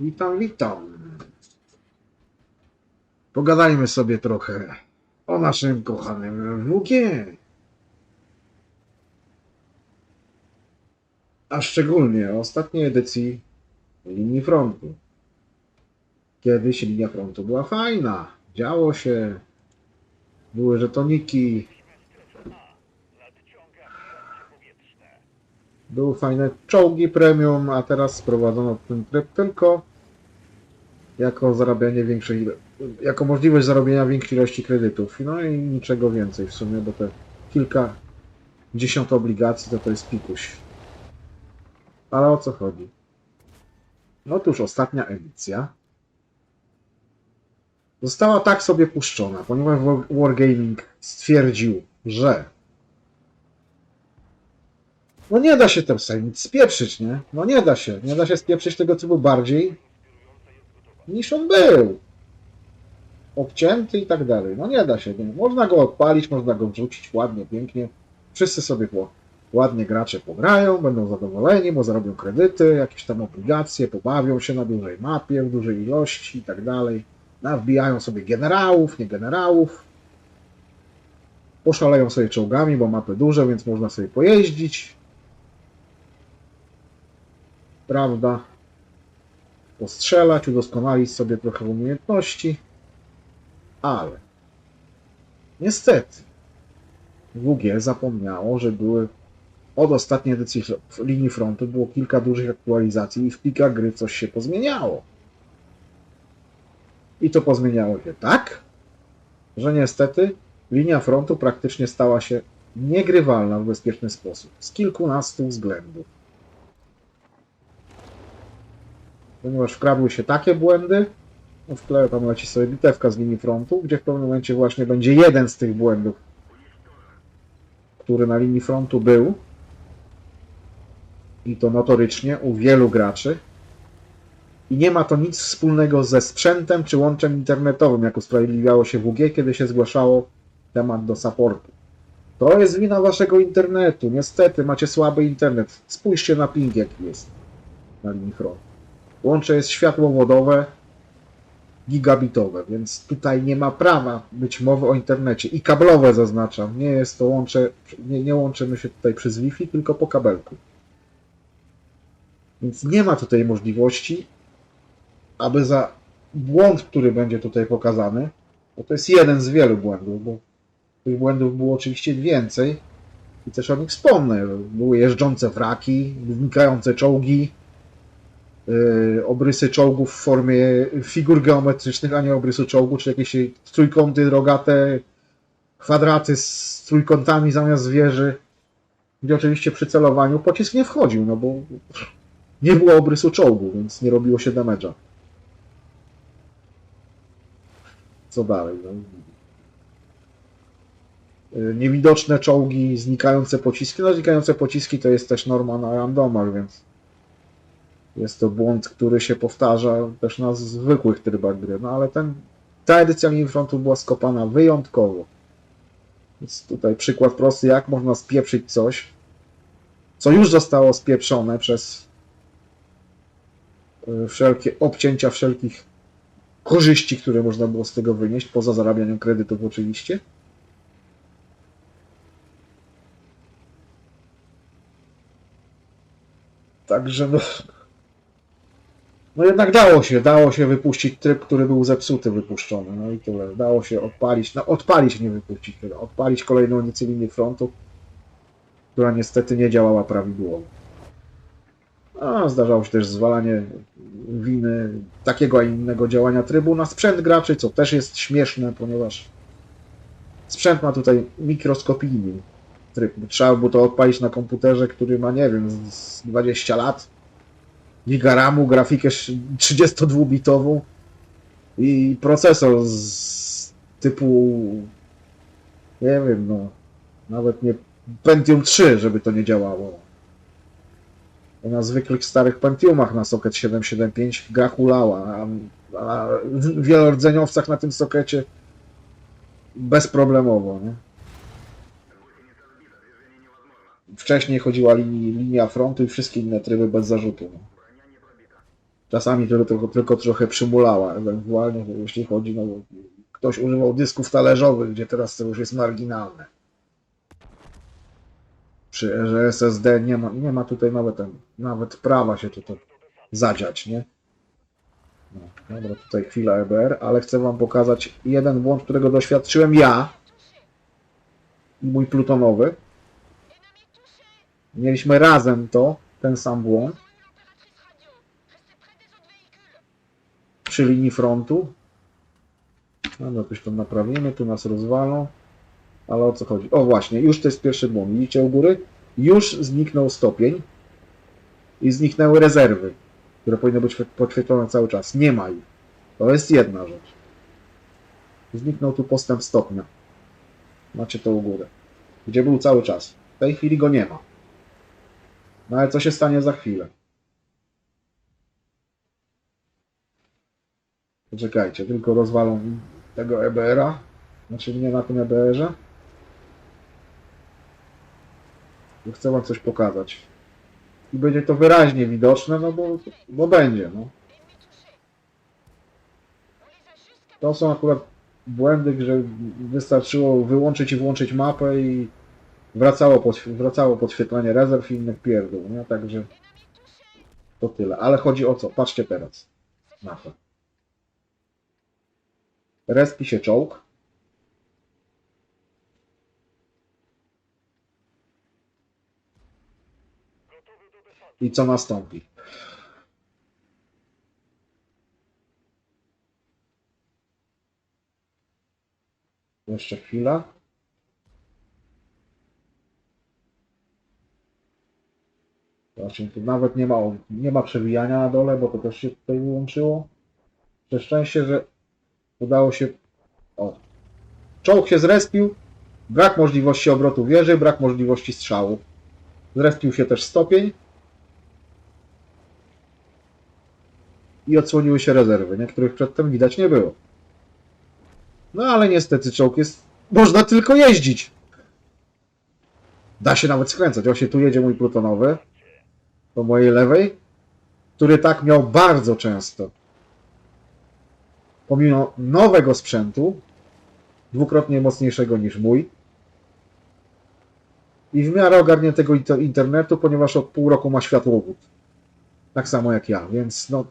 Witam, witam. Pogadajmy sobie trochę o naszym kochanym WG. A szczególnie o ostatniej edycji linii frontu. Kiedyś linia frontu była fajna. Działo się. Były żetoniki. Były fajne czołgi premium, a teraz sprowadzono ten tryb tylko jako zarabianie większej, jako możliwość zarobienia większej ilości kredytów. No i niczego więcej w sumie, bo te kilka dziesiąt obligacji to to jest pikuś. Ale o co chodzi? Otóż ostatnia edycja została tak sobie puszczona, ponieważ War- Wargaming stwierdził, że no nie da się tym sobie nic spieprzyć, nie? No nie da się. Nie da się spieprzyć tego trybu bardziej niż on był. Obcięty i tak dalej. No nie da się. Nie. Można go odpalić, można go wrzucić ładnie, pięknie. Wszyscy sobie po, ładnie gracze pograją, będą zadowoleni, bo zarobią kredyty, jakieś tam obligacje, pobawią się na dużej mapie, w dużej ilości i tak dalej. Nawbijają sobie generałów, nie generałów. Poszaleją sobie czołgami, bo mapy duże, więc można sobie pojeździć. Prawda? Postrzelać, udoskonalić sobie trochę umiejętności. Ale niestety WG zapomniało, że były od ostatniej edycji f- linii frontu było kilka dużych aktualizacji i w pikach gry coś się pozmieniało. I to pozmieniało się tak, że niestety linia frontu praktycznie stała się niegrywalna w bezpieczny sposób. Z kilkunastu względów. Ponieważ wkradły się takie błędy, no w tle tam leci sobie bitewka z linii frontu, gdzie w pewnym momencie właśnie będzie jeden z tych błędów, który na linii frontu był. I to notorycznie u wielu graczy. I nie ma to nic wspólnego ze sprzętem czy łączem internetowym, jak usprawiedliwiało się WG, kiedy się zgłaszało temat do supportu. To jest wina waszego internetu. Niestety macie słaby internet. Spójrzcie na ping, jaki jest na linii frontu. Łącze jest światłowodowe, gigabitowe, więc tutaj nie ma prawa być mowy o internecie. I kablowe zaznaczam. Nie jest to łącze, nie, nie łączymy się tutaj przez Wi-Fi, tylko po kabelku. Więc nie ma tutaj możliwości, aby za błąd, który będzie tutaj pokazany, bo to jest jeden z wielu błędów, bo tych błędów było oczywiście więcej i też o nich wspomnę. Były jeżdżące wraki, znikające czołgi, obrysy czołgów w formie figur geometrycznych, a nie obrysu czołgu, czy jakieś trójkąty rogate, kwadraty z trójkątami zamiast wieży, gdzie oczywiście przy celowaniu pocisk nie wchodził, no bo nie było obrysu czołgu, więc nie robiło się damage'a. Co dalej? No? Yy, Niewidoczne czołgi, znikające pociski. No, znikające pociski to jest też norma na randomach, więc jest to błąd, który się powtarza też na zwykłych trybach gry. No ale ten, ta edycja linii była skopana wyjątkowo. Więc tutaj przykład prosty, jak można spieprzyć coś, co już zostało spieprzone przez y, wszelkie obcięcia wszelkich korzyści, które można było z tego wynieść, poza zarabianiem kredytów oczywiście. Także no, no jednak dało się, dało się wypuścić tryb, który był zepsuty, wypuszczony. No i tyle. Dało się odpalić, no odpalić, nie wypuścić, tyle. Odpalić kolejną linii frontu, która niestety nie działała prawidłowo. A zdarzało się też zwalanie winy takiego, a innego działania trybu na sprzęt graczy, co też jest śmieszne, ponieważ sprzęt ma tutaj mikroskopijny tryb. Trzeba było to odpalić na komputerze, który ma, nie wiem, z 20 lat giga RAMu, grafikę 32-bitową i procesor z typu nie wiem, no nawet nie Pentium 3, żeby to nie działało. Bo na zwykłych starych Pentiumach na socket 775 gra hulała, a, a w wielordzeniowcach na tym sokecie bezproblemowo, nie? Wcześniej chodziła linii, linia frontu i wszystkie inne tryby bez zarzutu. No. Czasami tylko, tylko, tylko trochę przymulała, ewentualnie jeśli chodzi, no ktoś używał dysków talerzowych, gdzie teraz to już jest marginalne. Przy SSD nie ma, nie ma tutaj nawet, nawet prawa się tutaj zadziać, nie? No, dobra, tutaj chwila EBR, ale chcę Wam pokazać jeden błąd, którego doświadczyłem ja i mój plutonowy. Mieliśmy razem to, ten sam błąd przy linii frontu. No jakoś to naprawimy, tu nas rozwalą. Ale o co chodzi? O właśnie, już to jest pierwszy błąd. Widzicie u góry? Już zniknął stopień i zniknęły rezerwy, które powinny być podświetlone cały czas. Nie ma ich. To jest jedna rzecz. Zniknął tu postęp stopnia. Macie to u góry. Gdzie był cały czas. W tej chwili go nie ma. No ale co się stanie za chwilę? Poczekajcie, tylko rozwalą tego EBR-a. Znaczy nie na tym EBR-ze. Chcę wam coś pokazać. I będzie to wyraźnie widoczne, no bo, bo będzie, no. To są akurat błędy, że wystarczyło wyłączyć i włączyć mapę i wracało, wracało podświetlenie rezerw i innych pierdół, nie? Także to tyle. Ale chodzi o co? Patrzcie teraz to. Respi się czołg. I co nastąpi? Jeszcze chwila. Właśnie tu nawet nie ma, nie ma przewijania na dole, bo to też się tutaj wyłączyło. Przez szczęście, że udało się. O. Czołg się zrespił. Brak możliwości obrotu wieży, brak możliwości strzału. Zrespił się też stopień. I odsłoniły się rezerwy, niektórych przedtem widać nie było. No ale niestety czołg jest. Można tylko jeździć. Da się nawet skręcać. Właśnie tu jedzie mój plutonowy. Po mojej lewej. Który tak miał bardzo często. Pomimo nowego sprzętu. Dwukrotnie mocniejszego niż mój. I w miarę ogarniętego inter- internetu, ponieważ od pół roku ma światłowód. Tak samo jak ja, więc no.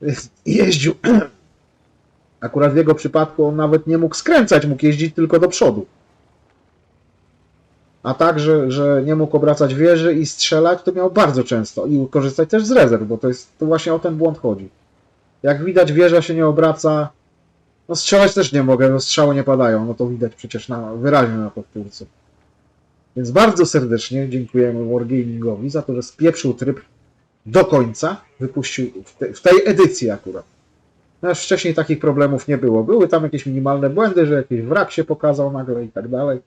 Jeździł. Akurat w jego przypadku on nawet nie mógł skręcać, mógł jeździć tylko do przodu. A tak, że, że nie mógł obracać wieży i strzelać, to miał bardzo często. I korzystać też z rezerw, bo to jest to właśnie o ten błąd chodzi. Jak widać, wieża się nie obraca. No strzelać też nie mogę, no strzały nie padają. No to widać przecież na, wyraźnie na powtórce. Więc bardzo serdecznie dziękujemy Wargamingowi za to, że spieprzył tryb do końca. Wypuścił w, te, w tej edycji akurat. No, już wcześniej takich problemów nie było. Były tam jakieś minimalne błędy, że jakiś wrak się pokazał nagle i tak dalej.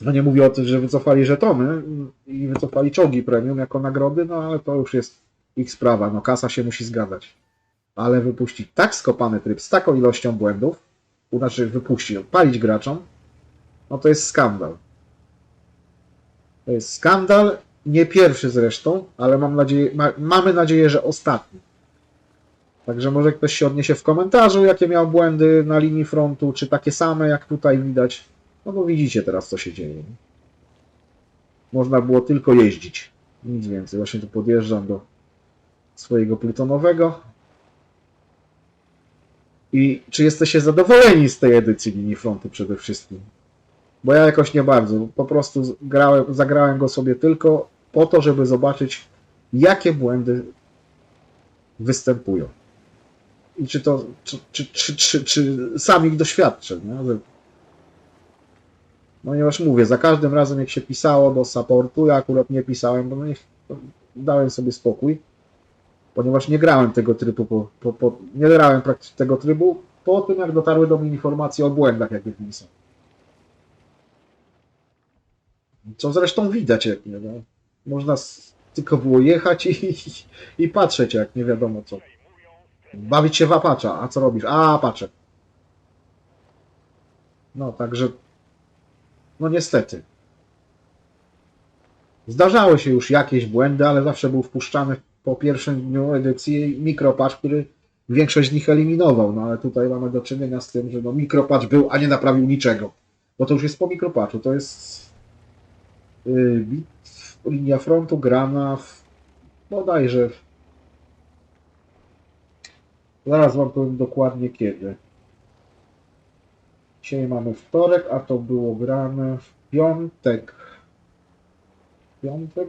No nie mówię o tym, że wycofali żetony i wycofali czołgi premium jako nagrody, no ale to już jest ich sprawa. No kasa się musi zgadzać. Ale wypuścić tak skopany tryb z taką ilością błędów, znaczy wypuścić, odpalić graczom, no to jest skandal. To jest skandal, nie pierwszy zresztą, ale mam nadzieję, ma, mamy nadzieję, że ostatni. Także może ktoś się odniesie w komentarzu, jakie miał błędy na linii frontu, czy takie same jak tutaj widać. No bo widzicie teraz, co się dzieje. Można było tylko jeździć. Nic więcej. Właśnie tu podjeżdżam do swojego plutonowego. I czy jesteście zadowoleni z tej edycji linii frontu przede wszystkim? Bo ja jakoś nie bardzo. Po prostu grałem, zagrałem go sobie tylko po to, żeby zobaczyć, jakie błędy występują. I czy to, czy, czy, czy, czy, czy sam ich doświadczę, nie? Ponieważ mówię, za każdym razem jak się pisało do supportu, ja akurat nie pisałem, bo dałem sobie spokój, ponieważ nie grałem tego trybu, po, po, po, nie grałem praktycznie tego trybu po tym, jak dotarły do mnie informacje o błędach, jakie w nim są. Co zresztą widać, jak nie, no. Można s- tylko było jechać i, i, i patrzeć, jak nie wiadomo co. Bawić się w apacza. A co robisz? A, patrzę. No, także. No niestety. Zdarzały się już jakieś błędy, ale zawsze był wpuszczany po pierwszym dniu edycji mikropatch, który większość z nich eliminował. No ale tutaj mamy do czynienia z tym, że no, mikropatch był, a nie naprawił niczego. Bo to już jest po mikropatchu. To jest yy, linia frontu grana w, bodajże w, zaraz wam powiem dokładnie kiedy. Dzisiaj mamy wtorek, a to było grane w piątek. Piątek?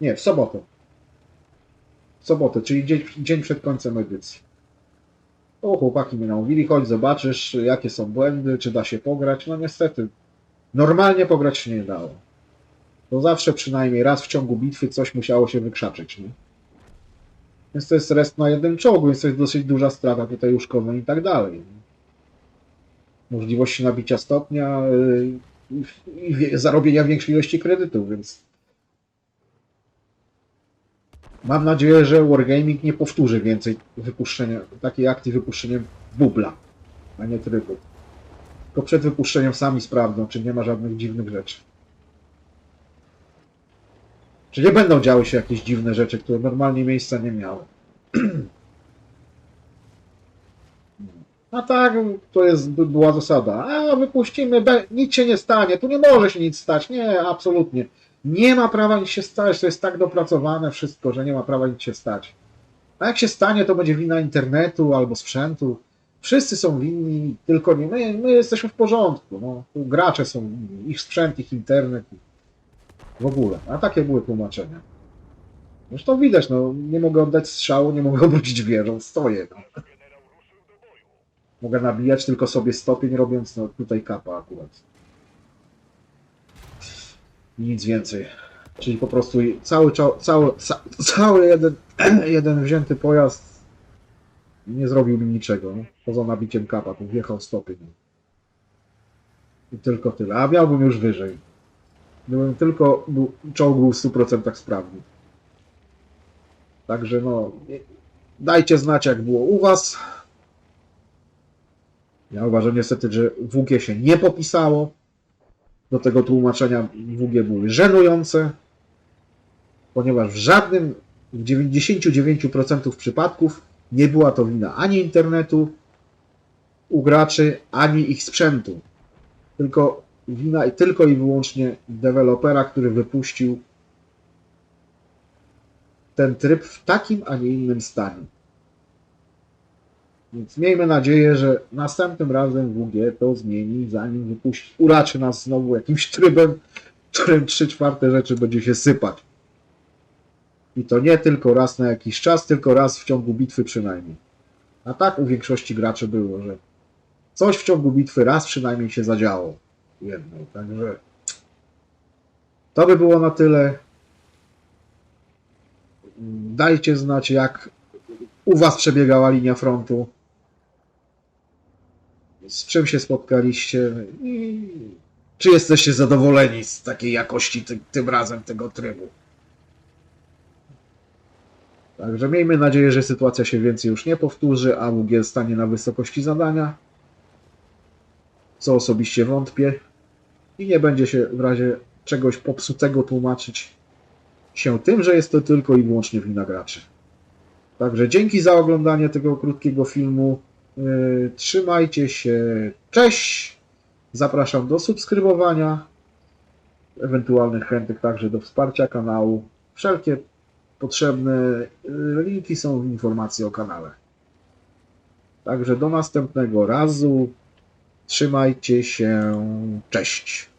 Nie, w sobotę. Sobotę, czyli dzień, dzień przed końcem edycji. O, chłopaki mnie namówili, chodź zobaczysz, jakie są błędy, czy da się pograć. No niestety, normalnie pograć się nie dało. To zawsze przynajmniej raz w ciągu bitwy coś musiało się wykrzaczyć, nie? Więc to jest rest na jednym czołgu, więc to jest dosyć duża strata tutaj uszkodzeń i tak dalej. Możliwości nabicia stopnia yy, i- zarobienia większej ilości kredytów, więc mam nadzieję, że Wargaming nie powtórzy więcej wypuszczenia, takiej akcji wypuszczeniem bubla, a nie trybu. Tylko przed wypuszczeniem sami sprawdzą, czy nie ma żadnych dziwnych rzeczy. Czy nie będą działy się jakieś dziwne rzeczy, które normalnie miejsca nie miały. A tak, to jest, by była zasada. A, wypuścimy, nic się nie stanie, tu nie może się nic stać. Nie, absolutnie. Nie ma prawa nic się stać, to jest tak dopracowane wszystko, że nie ma prawa nic się stać. A jak się stanie, to będzie wina internetu albo sprzętu. Wszyscy są winni, tylko nie my, my jesteśmy w porządku. No. Gracze są winni, ich sprzęt, ich internet. W ogóle. A takie były tłumaczenia. Zresztą widać, no, nie mogę oddać strzału, nie mogę obrócić wieżą, stoję. No. Mogę nabijać tylko sobie stopień, robiąc no, tutaj kapa akurat. Nic więcej. Czyli po prostu cały, cały, ca, cały jeden, jeden wzięty pojazd nie zrobił mi niczego. No. Poza nabiciem kapa, tu wjechał stopień. I tylko tyle. A miałbym już wyżej. Gdybym tylko był, czołg był w 100% sprawny. Także no, dajcie znać jak było u Was. Ja uważam niestety, że WG się nie popisało. Do tego tłumaczenia WG były żenujące, ponieważ w żadnym, w 99% przypadków nie była to wina ani internetu u graczy, ani ich sprzętu. Tylko wina i tylko i wyłącznie dewelopera, który wypuścił ten tryb w takim, a nie innym stanie. Więc miejmy nadzieję, że następnym razem WG to zmieni, zanim wypuści, uraczy nas znowu jakimś trybem, którym 3 czwarte rzeczy będzie się sypać. I to nie tylko raz na jakiś czas, tylko raz w ciągu bitwy przynajmniej. A tak u większości graczy było, że coś w ciągu bitwy raz przynajmniej się zadziało. Jednej. Także to by było na tyle. Dajcie znać, jak u Was przebiegała linia frontu. Z czym się spotkaliście i czy jesteście zadowoleni z takiej jakości ty, tym razem tego trybu. Także miejmy nadzieję, że sytuacja się więcej już nie powtórzy, a WG stanie na wysokości zadania, co osobiście wątpię i nie będzie się w razie czegoś popsutego tłumaczyć się tym, że jest to tylko i wyłącznie wina graczy. Także dzięki za oglądanie tego krótkiego filmu. Yy, Trzymajcie się. Cześć! Zapraszam do subskrybowania, ewentualnych chętnych także do wsparcia kanału. Wszelkie potrzebne yy, linki są w informacji o kanale. Także do następnego razu. Trzymajcie się. Cześć!